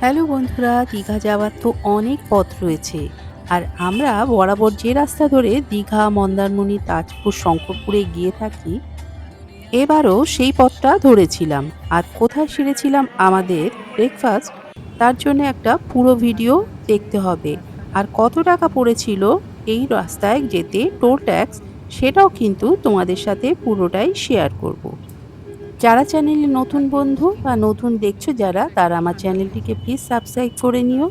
Hello বন্ধুরা, দীঘা যাওয়ার তো অনেক পথ রয়েছে। আর আমরা বরাবর যে রাস্তা ধরে দীঘা, মন্দারমণি, তাজপুর, শঙ্করপুরে গিয়ে থাকি, এবারও সেই পথটা ধরেছিলাম। আর কোথায় সেরেছিলাম আমাদের ব্রেকফাস্ট তার জন্য একটা পুরো ভিডিও দেখতে হবে। আর কত টাকা পড়েছিল এই রাস্তায় যেতে টোল ট্যাক্স সেটাও কিন্তু তোমাদের সাথে পুরোটাই শেয়ার করব। যারা চ্যানেলে নতুন বন্ধু বা নতুন দেখছ যারা তারা আমার চ্যানেলটিকে প্লিজ সাবস্ক্রাইব করে নিও।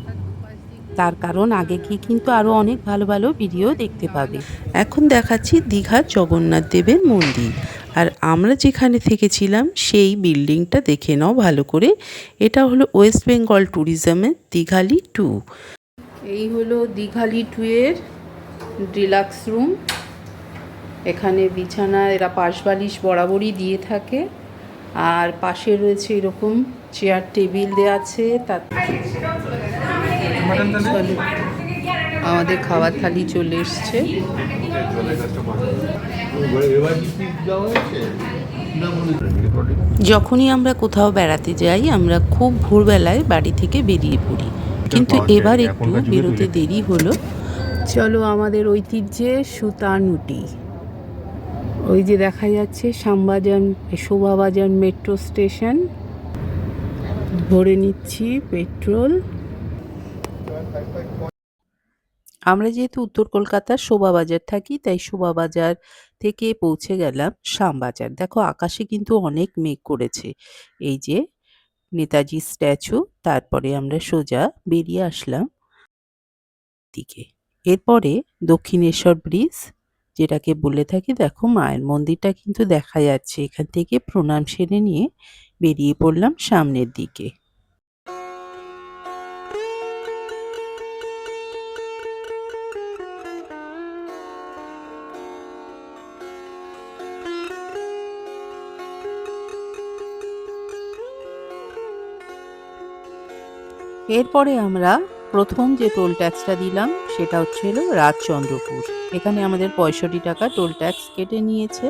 তার কারণ আগে গিয়ে কিন্তু আরও অনেক ভালো ভালো ভিডিও দেখতে পাবে। এখন দেখাচ্ছি দীঘার জগন্নাথ দেবের মন্দির। আর আমরা যেখানে থেকেছিলাম সেই বিল্ডিংটা দেখে নাও ভালো করে। এটা হলো ওয়েস্ট বেঙ্গল ট্যুরিজমের দীঘালি টু এই হলো দীঘালি টু এর ডিলাক্স রুম এখানে বিছানা এরা পাশ বালিশ বরাবরই দিয়ে থাকে। আর পাশে রয়েছে এরকম চেয়ার টেবিল দেওয়া আছে তার আমাদের খাবার থালি চলে এসছে। যখনই আমরা কোথাও বেড়াতে যাই আমরা খুব ভোরবেলায় বাড়ি থেকে বেরিয়ে পড়ি। কিন্তু এবার একটু বেরোতে দেরি হলো। চলো আমাদের ঐতিহ্যে সুতানুটি। ওই যে দেখা যাচ্ছে শ্যামবাজার শোভাবাজার মেট্রো স্টেশন। ভরে নিচ্ছি পেট্রোল। আমরা যেহেতু উত্তর কলকাতার শোভাবাজার থাকি, তাই শোভাবাজার থেকে পৌঁছে গেলাম শ্যামবাজার। দেখো, আকাশে কিন্তু অনেক মেঘ করেছে। এই যে নেতাজি স্ট্যাচু, তারপরে আমরা সোজা বেরিয়ে আসলাম দিকে। এরপরে দক্ষিণেশ্বর ব্রিজ যেটাকে বলে থাকি, দেখো মায়ের মন্দিরটা কিন্তু দেখা যাচ্ছে। এখান থেকে প্রণাম সেরে নিয়ে বেরিয়ে পড়লাম সামনের দিকে। এরপরে আমরা প্রথম যে টোল ট্যাক্সটা দিলাম, সেটা হচ্ছিল রাজচন্দ্রপুর। এখানে আমাদের পঁয়ষট্টি টাকা টোল ট্যাক্স কেটে নিয়েছে।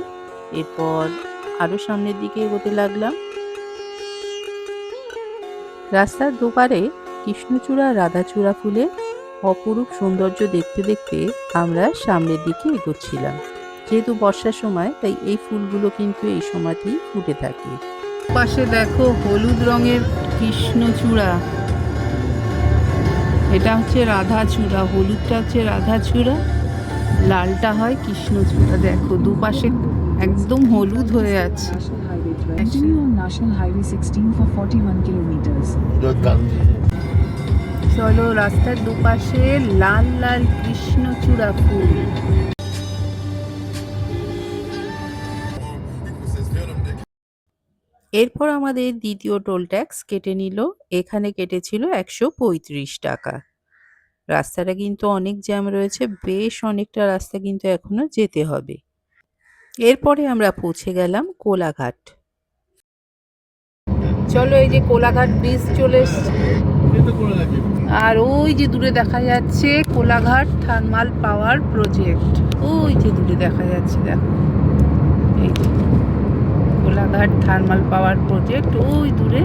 এরপর আরও সামনের দিকে এগোতে লাগলাম। রাস্তার দুপারে কৃষ্ণচূড়া, রাধাচূড়া ফুলে অপরূপ সৌন্দর্য দেখতে দেখতে আমরা সামনের দিকে এগোচ্ছিলাম। যেহেতু বর্ষার সময়, তাই এই ফুলগুলো কিন্তু এই সময়তেই ফুটে থাকে। পাশে দেখো হলুদ রঙের কৃষ্ণচূড়া। এটা হচ্ছে রাধা চূড়া হলুদটা হচ্ছে রাধা চূড়া লালটা হয় কৃষ্ণ চূড়া দেখো দুপাশে একদম হলুদ হয়ে আছে। Continue on National Highway 16 for 41 চলো রাস্তার দুপাশে লাল লাল কৃষ্ণচূড়া ফুল। এরপর আমাদের দ্বিতীয় টোল ট্যাক্স কেটে নিল। এখানে কেটেছিল একশো পঁয়ত্রিশ টাকা। রাস্তাটা কিন্তু অনেক জ্যাম রয়েছে, বেশ অনেকটা রাস্তা কিন্তু এখনও যেতে হবে। এরপরে আমরা পৌঁছে গেলাম কোলাঘাট। চলো এই যে কোলাঘাট ব্রিজ চলে আর ওই যে দূরে দেখা যাচ্ছে কোলাঘাট থার্মাল পাওয়ার প্রজেক্ট ওই যে দূরে দেখা যাচ্ছে, দেখো। এই কোলাঘাট থার্মাল পাওয়ার প্রজেক্ট, ওই দূরে।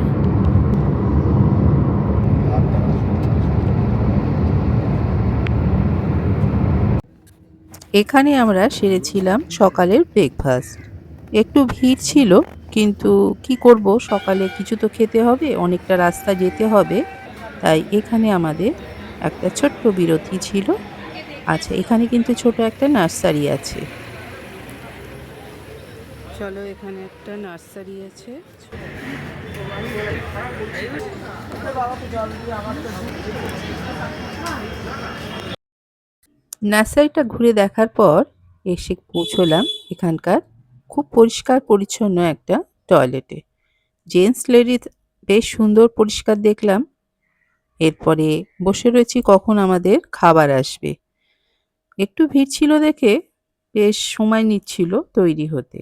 এখানে আমরা সেরেছিলাম সকালের ব্রেকফাস্ট একটু ভিড় ছিল, কিন্তু কি করব? সকালে কিছু তো খেতে হবে, অনেকটা রাস্তা যেতে হবে। তাই এখানে আমাদের একটা ছোট্ট বিরতি ছিল। আচ্ছা এখানে কিন্তু ছোট একটা নার্সারি আছে। চলো, এখানে একটা নার্সারি আছে। নার্সারিটা ঘুরে দেখার পর এসে পৌঁছলাম এখানকার খুব পরিষ্কার পরিচ্ছন্ন একটা টয়লেটে। জেন্টস লেডিস বেশ সুন্দর পরিষ্কার দেখলাম। এরপরে বসে রয়েছি কখন আমাদের খাবার আসবে। একটু ভিড় ছিল দেখে বেশ সময় নিচ্ছিল তৈরি হতে।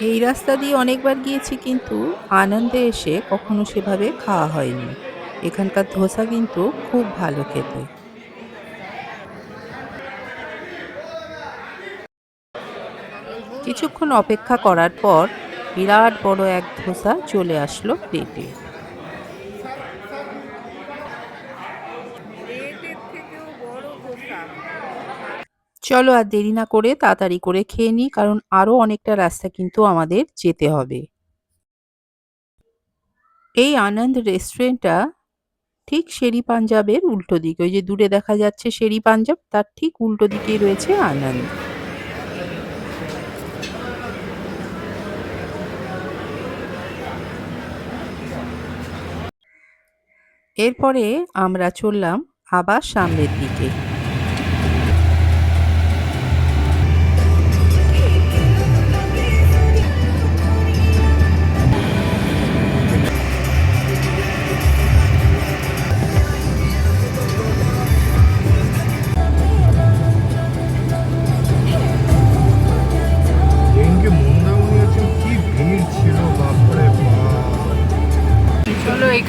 এই রাস্তা দিয়ে অনেকবার গিয়েছি কিন্তু আনন্দে এসে কখনো সেভাবে খাওয়া হয়নি। এখানকার ধোসা কিন্তু খুব ভালো খেতে। কিছুক্ষণ অপেক্ষা করার পর বিরাট বড় এক ধোসা চলে আসলো প্লেটে চলো আর দেরি না করে তাড়াতাড়ি করে খেয়ে নিই, কারণ আরও অনেকটা রাস্তা কিন্তু আমাদের যেতে হবে। এই আনন্দ রেস্টুরেন্টটা ঠিক শেরি পাঞ্জাবের উল্টো দিকে, ওই যে দূরে দেখা যাচ্ছে শেরি পাঞ্জাব তার ঠিক উল্টো দিকেই রয়েছে আনন্দ। এরপরে আমরা চললাম আবার সামনের দিকে।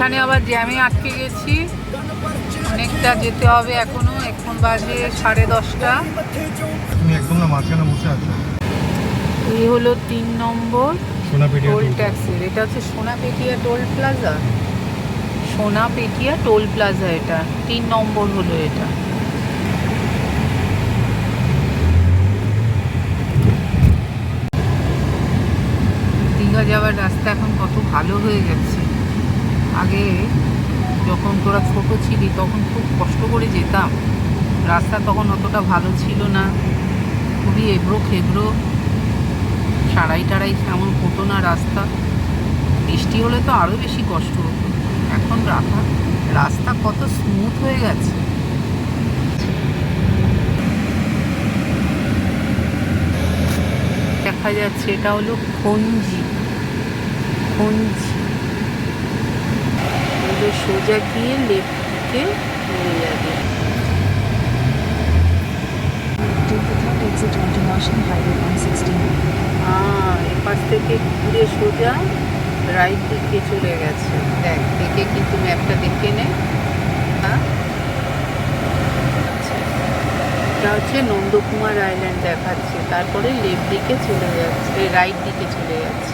এখানে আবার জ্যামে আটকে গেছি। অনেকটা যেতে হবে এখনও এখন বাজে সাড়ে দশটা। একদম না মাঝখানে বসে আছো? এই হলো তিন নম্বর টোল ট্যাক্সির এটা হচ্ছে Sonapetia toll plaza? Sonapetia toll plaza এটা। তিন নম্বর হলো এটা। দীঘা যাওয়ার রাস্তা এখন কত ভালো হয়ে গেছে আগে যখন তোরা ছোট ছিলি, তখন খুব কষ্ট করে যেতাম। রাস্তা তখন অতটা ভালো ছিল না। খুবই এবড়ো খেবড়ো সারাই টারাই তেমন হতো না রাস্তা। বৃষ্টি হলে তো আরও বেশি কষ্ট হতো। এখন রাখা, রাস্তা কত স্মুথ হয়ে গেছে। দেখা যাচ্ছে এটা হলো খঞ্জি। খঞ্জি। এগুলো সোজা গিয়ে লেফট দিকে চলে যাবে। Take the third exit onto National Highway 116. আহ, এপাশ থেকে ঘুরে সোজা রাইট দিকে চলে গেছে। দেখ দেখে কিন্তু ম্যাপটা দেখে নে। আচ্ছা। হচ্ছে নন্দকুমার আইল্যান্ড দেখাচ্ছে। তারপরে লেফট দিকে চলে যাচ্ছে রাইট দিকে চলে যাচ্ছে।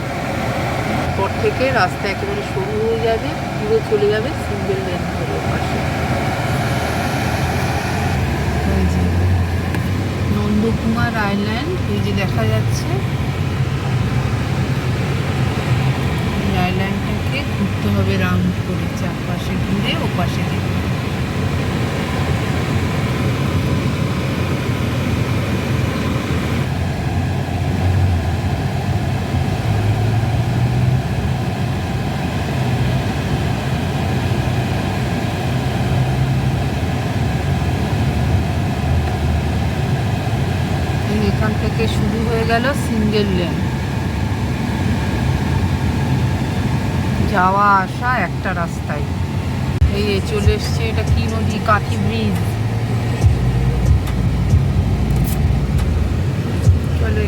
পর থেকে রাস্তা একেবারে সরু হয়ে যাবে। পুরো চলে যাবে, সিঙ্গেল লেন হবে পাশে। নন্দকুমার আইল্যান্ড, এই যে দেখা যাচ্ছে। আইল্যান্ডটাকে ঘুরতে হবে রাউন্ড করে চারপাশে ঘুরে ও পাশে যেতে হবে। এই এখান থেকে শুরু হয়ে গেল সিঙ্গেল লেন যাওয়া আসা একটা রাস্তায় এই এ চলে এসছে এটা কি নদী কাঠি ব্রিজ চলো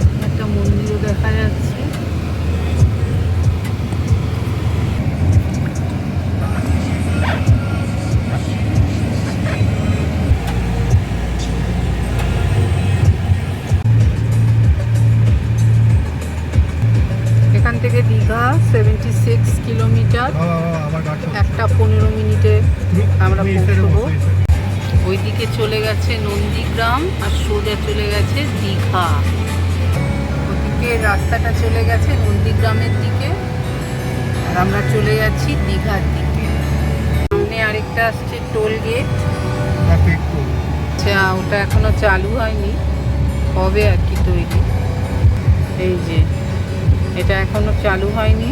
নন্দীগ্রামের দিকে। আর আমরা চলে যাচ্ছি দীঘার দিকে। সামনে আরেকটা আসছে টোল গেট। আচ্ছা ওটা এখনও চালু হয়নি। হবে আর কি তৈরি? এই যে এটা এখনও চালু হয়নি।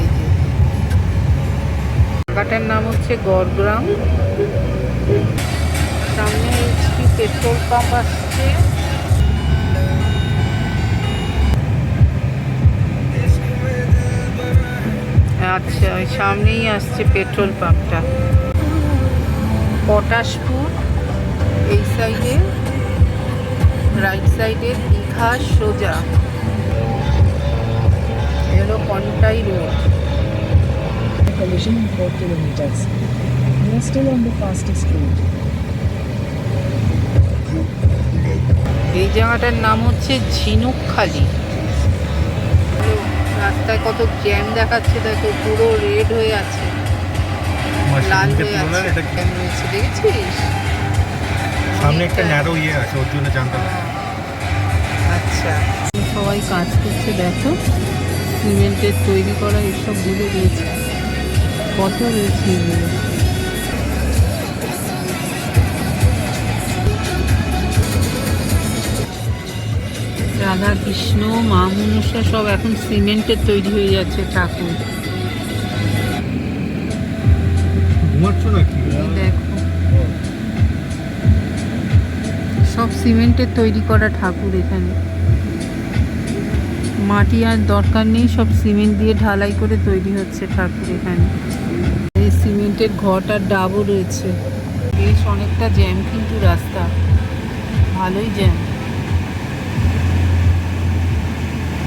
এই যে। জায়গাটার নাম হচ্ছে গড়গ্রাম। সামনে পেট্রোল পাম্প আসছে আচ্ছা ওই সামনেই আসছে পেট্রোল পাম্পটা পটাশপুর, এই সাইডে, রাইট সাইডে দীঘা সোজা এ হলো Contai road Collision in 4 kilometers. You are still on the fastest route. এই জায়গাটার নাম হচ্ছে ঝিনুকখালি রাস্তায় কত জ্যাম দেখাচ্ছে দেখো পুরো রেড হয়ে আছে। লাল হয়ে আছে। দেখেছিস? সামনে একটা ন্যারো ইয়ে আছে ওর জন্য জানতে হবে আচ্ছা। সবাই কাজ করছে দেখো। সিমেন্টের তৈরি করা এসবগুলো রয়েছে। কত রয়েছে এগুলো? রাধা কৃষ্ণ মা মনসা সব এখন সিমেন্টের তৈরি হয়ে যাচ্ছে ঠাকুর। সব সিমেন্টের তৈরি করা ঠাকুর এখানে। মাটি আর দরকার নেই সব সিমেন্ট দিয়ে ঢালাই করে তৈরি হচ্ছে ঠাকুর এখানে। এই সিমেন্টের ঘরটার ডাবও রয়েছে। বেশ অনেকটা জ্যাম কিন্তু রাস্তা। ভালোই জ্যাম।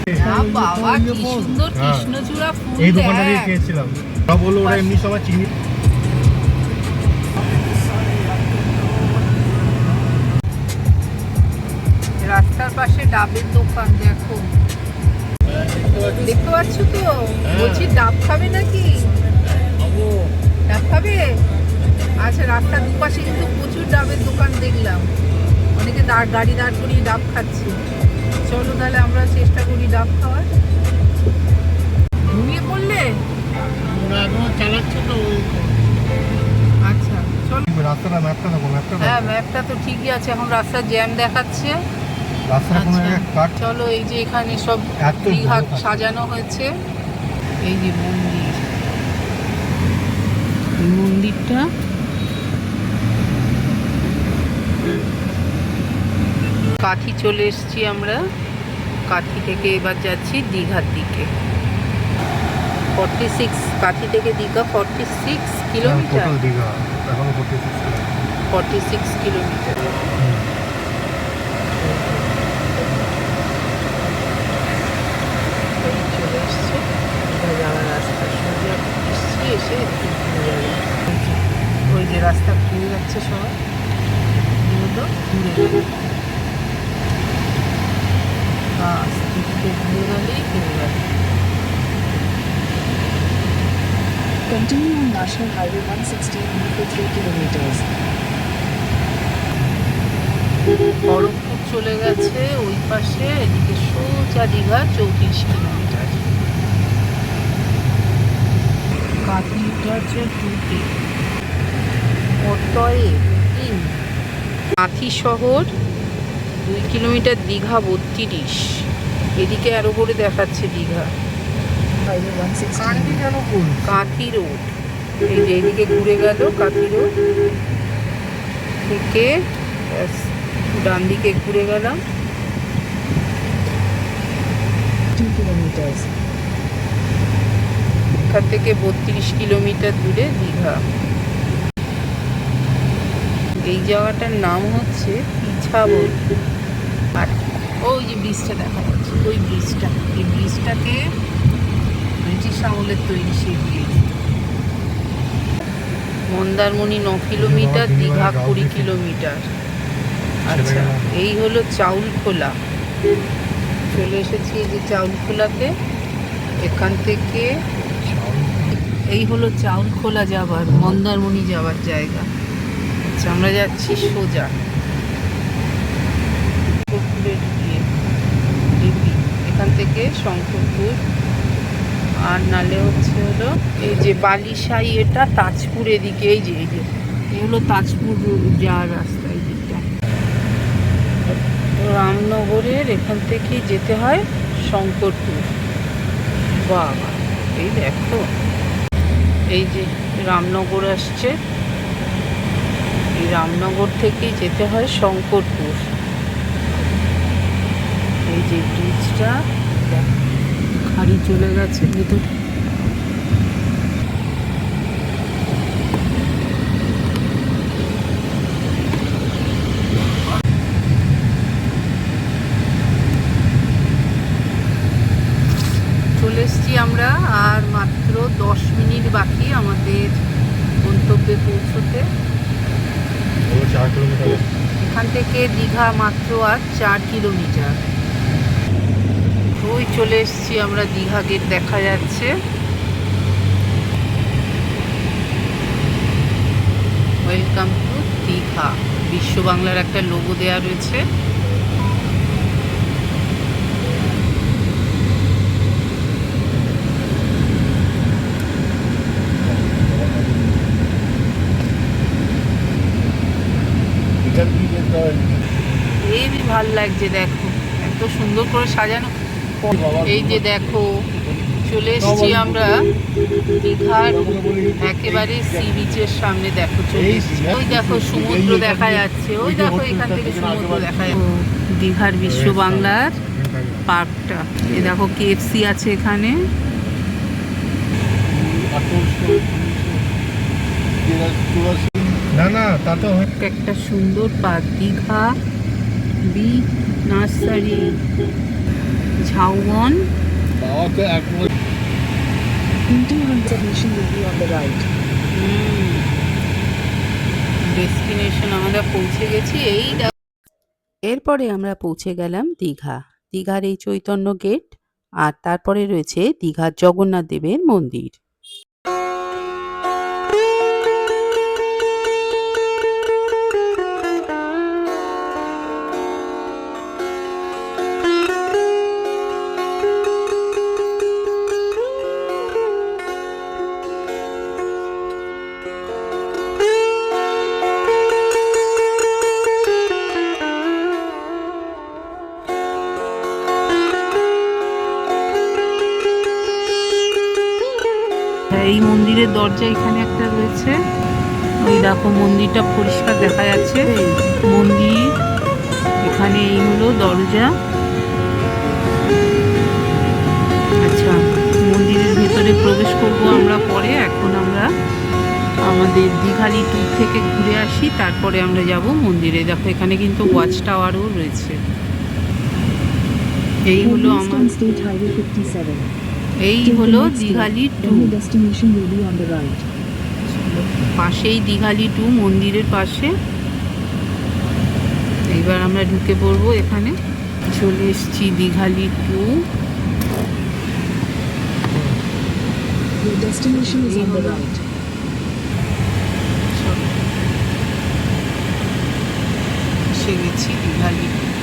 বাবা কি সুন্দর হ্যাঁ। কৃষ্ণচূড়া ফুল এই দোকানটা দিয়ে খেয়েছিলাম। ওরা বলল ওরা এমনি সবাই চিনি। রাস্তার পাশে ডাবের দোকান দেখো। দেখতে পাচ্ছ তো? বলছি ডাব খাবে নাকি? ডাব খাবে? আচ্ছা রাস্তার দুপাশে কিন্তু প্রচুর ডাবের দোকান দেখলাম। অনেকে গাড়ি দাঁড় করিয়ে ডাব খাচ্ছে। চলো তাহলে আমরা চেষ্টা করি ডাব খাওয়ার। ঘুমিয়ে পড়লে? আচ্ছা চলো। রাস্তাটা ম্যাপটা দেখো ম্যাপটা হ্যাঁ ম্যাপটা তো ঠিকই আছে এখন রাস্তার জ্যাম দেখাচ্ছে। কোনো আচ্ছা। কাট চলো এই যে এখানে সব সাজানো হয়েছে। এই যে মন্দির। মন্দিরটা কাঠি চলে এসেছি আমরা। কাঠি থেকে এবার যাচ্ছি দীঘার দিকে। ফর্টি সিক্স কাঠি থেকে Digha forty six kilometre. Digha forty six kilometre. চলে এসছে। দীঘা যাওয়ার রাস্তা সোজা এসছি এসে একটু ওই যে রাস্তা ঘুরে যাচ্ছে সবাই। ঘুরে যাবে বাস একটু ঘুরে গেলেই ঘুরে যাবে Continue on National Highway 116 for 3 kilometers. Kharagpur চলে গেছে, ওই পাশে এদিকে সোজা দীঘা চৌত্রিশ কিলোমিটার। কাঠিটা হচ্ছে টুটি অতএব তিন। কাঁথি শহর দুই কিলোমিটার দীঘা বত্রিশ। এদিকে আরও করে দেখাচ্ছে দীঘা। Highway 116. কেন কোন কাঁথি রোড। এই যে এইদিকে ঘুরে গেল কাঁথি রোড। থেকে ডান দিকে ঘুরে গেলাম। 2 kilometers. এখান থেকে বত্রিশ কিলোমিটার দূরে দীঘা। এই জায়গাটার নাম হচ্ছে পিছাবল আর ওই যে ব্রিজটা দেখা যাচ্ছে ওই ব্রিজটা। এই ব্রিজটাকে ব্রিটিশ আমলের তৈরি ব্রিজ মন্দারমণি ন কিলোমিটার, দীঘা কুড়ি কিলোমিটার। আচ্ছা এই হলো চাউল খোলা। চলে এসেছি যে চাউল খোলাতে। এখান থেকে এই হলো চাউল খোলা যাবার, মন্দারমণি যাওয়ার জায়গা। আচ্ছা আমরা যাচ্ছি সোজা। এখান থেকে শঙ্করপুর আর নালে হচ্ছে হলো এই যে বালিশাই এটা তাজপুর এদিকে এই যে এই যে এই হলো তাজপুর যাওয়ার রাস্তা এই দিকটা। রামনগরের এখান থেকে যেতে হয় শঙ্করপুর। বাবা এই দেখো। এই যে রামনগর আসছে। এই রামনগর থেকেই যেতে হয় শঙ্করপুর। এই যে ব্রিজটা দেখো, গাড়ি চলে গেছে ভিতরে। চলে এসছি আমরা আর মাত্র দশ মিনিট বাকি আমাদের গন্তব্যে পৌঁছতে। এখান থেকে দীঘা মাত্র আর চার কিলোমিটার। ওই চলে এসেছি আমরা দীঘা গেট দেখা যাচ্ছে। Welcome to Digha. বিশ্ব বাংলার একটা লোগো দেয়া রয়েছে। হেবি ভালো লাগছে দেখো। এত সুন্দর করে সাজানো। এই যে দেখো চলে এসেছি আমরা দীঘার একেবারে সি বিচের সামনে দেখো চলে এসেছি। ওই দেখো সমুদ্র দেখা যাচ্ছে ওই দেখো এখান থেকে সমুদ্র দেখা যাচ্ছে। দীঘার বিশ্ব বাংলার পার্কটা। এই দেখো কেএফসি আছে এখানে। না না তা তো একটা সুন্দর park Digha B nursery. In 200 mission will be on the right. Destination আমরা পৌঁছে গেছি এই এরপরে আমরা পৌঁছে গেলাম দীঘা। দীঘার এই চৈতন্য গেট আর তারপরে রয়েছে দীঘার জগন্নাথ দেবের মন্দির। এই মন্দিরের দরজা এখানে একটা রয়েছে। ওই দেখো মন্দিরটা পরিষ্কার দেখা যাচ্ছে। মন্দির এখানে এই হলো দরজা। আচ্ছা মন্দিরের ভেতরে প্রবেশ করব আমরা পরে। এখন আমরা আমাদের দীঘালি ট্যুর থেকে ঘুরে আসি তারপরে আমরা যাব মন্দিরে। দেখো এখানে কিন্তু ওয়াচ টাওয়ারও রয়েছে। এই হলো আমার State Highway 57. এই হলো দিঘালি টু। পাশেই দিঘালি টু মন্দিরের পাশে। এইবার আমরা ঢুকে পড়ব এখানে। চলে এসছি দিঘালি টু। সে গেছি দিঘালি টু।